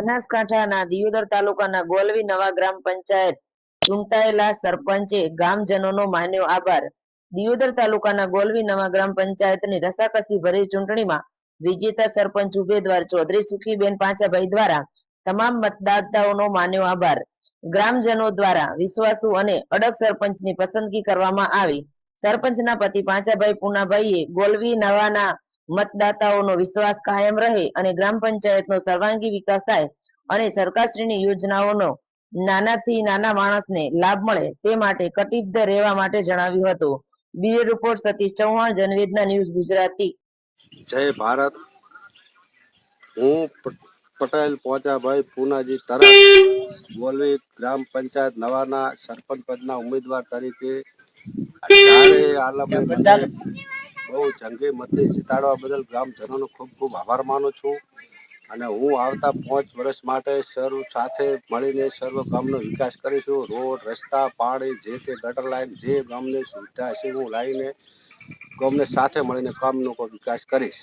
બનાસકાંઠાના દિયોદર તાલુકાના ગોલવી નવા ગ્રામ પંચાયત ચૂંટાયેલા સરપંચે ગામજનોનો માન્યો આભાર. દિયોદર તાલુકાના ગોલવી નવા ગ્રામ પંચાયતની રસાકસી ભરી ચૂંટણીમાં વિજેતા સરપંચ ઉમેદવાર ચૌધરી સુખીબેન પાંચાભાઈ દ્વારા તમામ મતદાતાઓનો માન્યો આભાર. ગ્રામજનો દ્વારા વિશ્વાસુ અને અડગ સરપંચની પસંદગી કરવામાં આવી. સરપંચના પતિ પાંચાભાઈ પૂનાભાઈએ ગોલવી નવાના મતદાતાઓનો વિશ્વાસ કાયમ રહે અને ગ્રામ પંચાયતનો સર્વાંગી વિકાસ થાય અને સરકારશ્રીની યોજનાઓનો નાનાથી નાના માણસને લાભ મળે તે માટે કટિબદ્ધ રહેવા માટે જણાવ્યું હતું. Bureau report Satish Chauhan Janvedana news Gujarati. Jai Bharat. હું પટેલ પોચાભાઈ પૂનાજી તરફ બોલવી ગ્રામ પંચાયત નવાના સરપંચ પદના ઉમેદવાર તરીકે. આલમે બહુ જંગી મતે જીતાડવા બદલ ગ્રામજનોનો ખૂબ ખૂબ આભાર માનું છું. અને હું આવતા પાંચ વર્ષ માટે સર્વ સાથે મળીને સર્વ ગામનો વિકાસ કરીશું. રોડ, રસ્તા, પાણી, જે તે ગટર લાઈન, જે ગામની સુવિધા છે હું લાવીને ગામને સાથે મળીને કોઈ વિકાસ કરીશ.